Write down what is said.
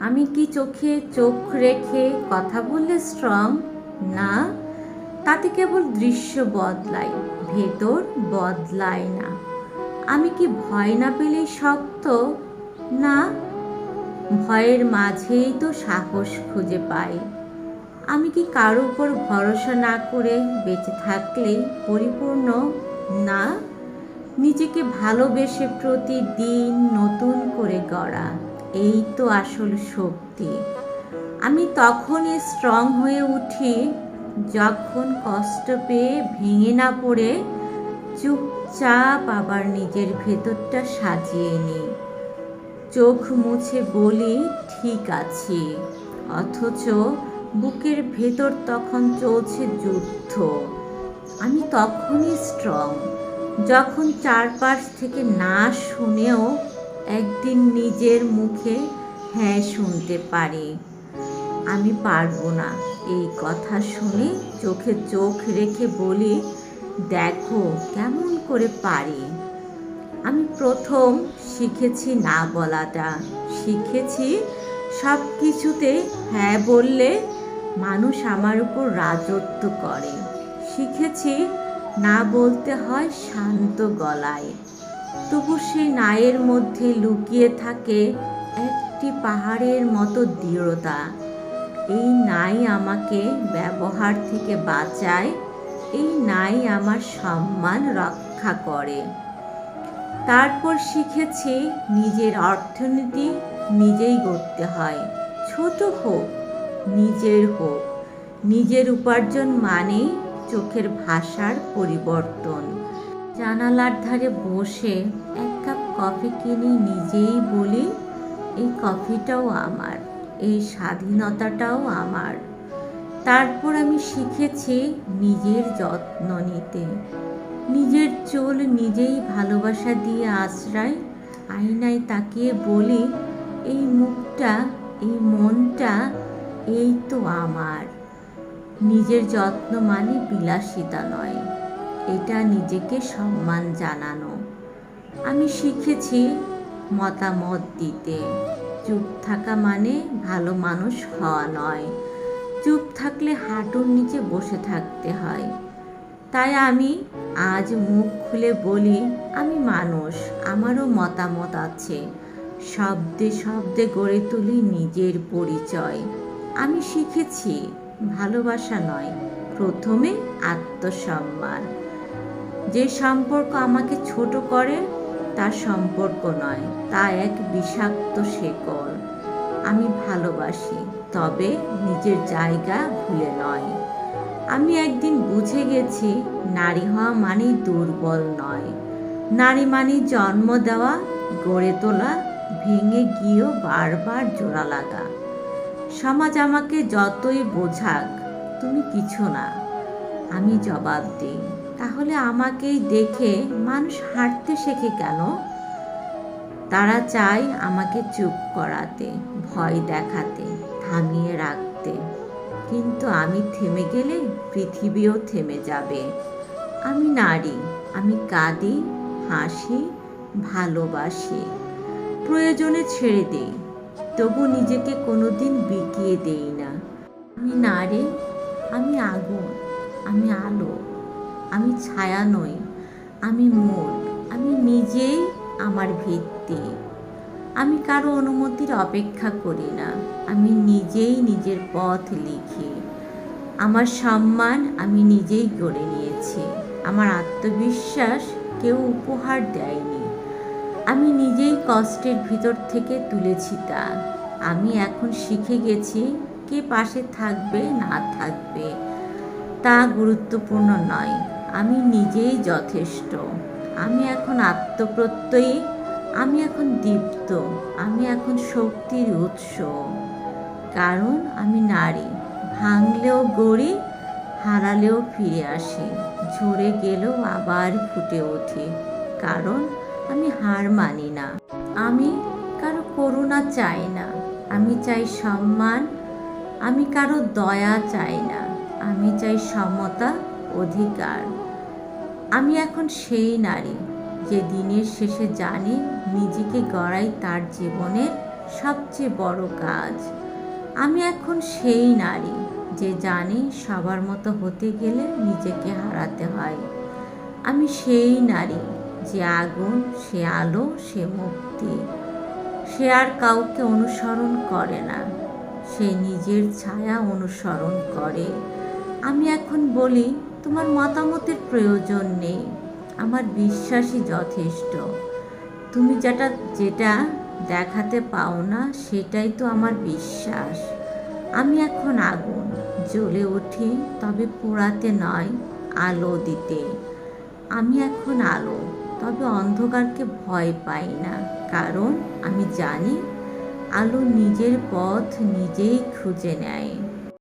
আমি কি চোখে চোখ রেখে কথা বললে স্ট্রং না। তাতে কেবল দৃশ্য বদলায়, ভেতর বদলায় না। আমি কি ভয় না পেলেই শক্ত? না। ভয়ের মাঝেই তো সাহস খুঁজে পাই। আমি কি কারও উপর ভরসা না করে বেঁচে থাকলেই পরিপূর্ণ? না। নিজেকে ভালোবেসে প্রতিদিন নতুন করে গড়া। এই তো আসল শক্তি। আমি তখনই স্ট্রং হয়ে উঠি, যখন কষ্ট পেয়ে ভেঙে না পড়ে চুপচাপ আবার নিজের ভেতরটা সাজিয়ে নিই। চোখ মুছে বলি, ঠিক আছে। অথচ বুকের ভেতর তখন চলছে যুদ্ধ। আমি তখনই স্ট্রং যখন চারপাশ থেকে না শুনেও একদিন নিজের মুখে হ্যাঁ শুনতে পারি। আমি পারব না। এই কথা শুনে চোখে চোখ রেখে বলি, দেখো, কেমন করে পারি। আমি প্রথম শিখেছি না বলাটা। শিখেছি সব কিছুতে হ্যাঁ বললে মানুষ আমার উপর রাজত্ব করে। শিখেছি না বলতে হয় শান্ত গলায়। তবু সেই নায়ের মধ্যে লুকিয়ে থাকে একটি পাহাড়ের মতো দৃঢ়তা। এই নাই আমাকে ব্যবহার থেকে বাঁচায়, এই নাই আমার সম্মান রক্ষা করে। তারপর শিখেছি নিজের অর্থনীতি নিজেই গড়তে হয়, ছোট হোক, নিজের হোক। নিজের উপার্জন মানেই চোখের ভাষার পরিবর্তন। জানালার ধারে বসে এক কাপ কফি কিনে নিজেই বলি, এই কফিটাও আমার, এই স্বাধীনতাটাও আমার। তারপর আমি শিখেছি নিজের যত্ন নিতে। নিজের চুল নিজেই ভালোবাসা দিয়ে আশ্রয়, আয়নায় তাকিয়ে বলি, এই মুখটা, এই মনটা, এই তো আমার। নিজের যত্ন মানে বিলাসিতা নয়। এটা নিজেকে সম্মান জানানো। আমি শিখেছি মতামত দিতে। চুপ থাকা মানে ভালো মানুষ হওয়া নয়। চুপ থাকলে হাঁটুর নিচে বসে থাকতে হয়। তাই আমি আজ মুখ খুলে বলি, আমি মানুষ, আমারও মতামত আছে। শব্দে শব্দে গড়ে তুলি নিজের পরিচয়। আমি শিখেছি, ভালোবাসা নয়, প্রথমে আত্মসম্মান। যে সম্পর্ক আমাকে ছোট করে, তার সম্পর্ক নয়, তা এক বিষাক্ত শেকড়। আমি ভালোবাসি, তবে নিজের জায়গা ভুলে নয়। আমি একদিন বুঝে গেছি, নারী হওয়া মানেই দুর্বল নয়। নারী মানে জন্ম দেওয়া, গড়ে তোলা, ভেঙে গিয়েও বারবার জোড়া লাগা। সমাজ আমাকে যতই বোঝাক, তুমি কিছু না, আমি জবাব দিই। তাহলে আমাকেই দেখে মানুষ হাঁটতে শেখে কেন? তারা চায় আমাকে চুপ করাতে, ভয় দেখাতে, থামিয়ে রাখতে। কিন্তু আমি থেমে গেলে পৃথিবীও থেমে যাবে। আমি নারী, আমি কাঁদি, হাসি, ভালোবাসি। প্রয়োজনে ছেড়ে দেই, তবু নিজেকে কোনোদিন বিকিয়ে দেই না। আমি নারী, আমি আগুন, আমি আলো। আমি ছায়া নই, আমি মূল আমি নিজেই আমার ভিত্তি। আমি কারও অনুমতির অপেক্ষা করি না, আমি নিজেই নিজের পথ লিখি। আমার সম্মান আমি নিজেই গড়ে নিয়েছি, আমার আত্মবিশ্বাস কেউ উপহার দেয়নি। আমি নিজেই কষ্টের ভিতর থেকে তুলেছি তা। আমি এখন শিখে গেছি কে পাশে থাকবে না থাকবে, তা গুরুত্বপূর্ণ নয়। আমি নিজেই যথেষ্ট। আমি এখন আত্মপ্রত্যয়ী, আমি এখন দীপ্ত, আমি এখন শক্তির উৎস। কারণ আমি নারী, ভাঙলেও গড়ি, হারালেও ফিরে আসি, ঝরে গেলেও আবার ফুটে উঠি। কারণ আমি হার মানি না। আমি কারও করুণা চাই না। আমি চাই সম্মান। আমি কারও দয়া চাই না। আমি চাই সমতা, অধিকার। আমি এখন সেই নারী যে দিনের শেষে জানি নিজেকে গড়াই তার জীবনের সবচেয়ে বড় কাজ। আমি এখন সেই নারী যে জানে সবার মতো হতে গেলে নিজেকে হারাতে হয়। আমি সেই নারী যে আগুন, সে আলো, সে মুক্তি। সে আর কাউকে অনুসরণ করে না। সে নিজের ছায়া অনুসরণ করে। আমি এখন বলি তোমার মতামতের প্রয়োজন নেই। আমার বিশ্বাসই যথেষ্ট। তুমি যেটা যেটা দেখাতে পাও না, সেটাই তো আমার বিশ্বাস। আমি এখন আগুন, জ্বলে উঠি, তবে পোড়াতে নয় আলো দিতে। আমি এখন আলো, তবে অন্ধকারকে ভয় পাই না। কারণ আমি জানি, আলো নিজের পথ নিজেই খুঁজে নেয়।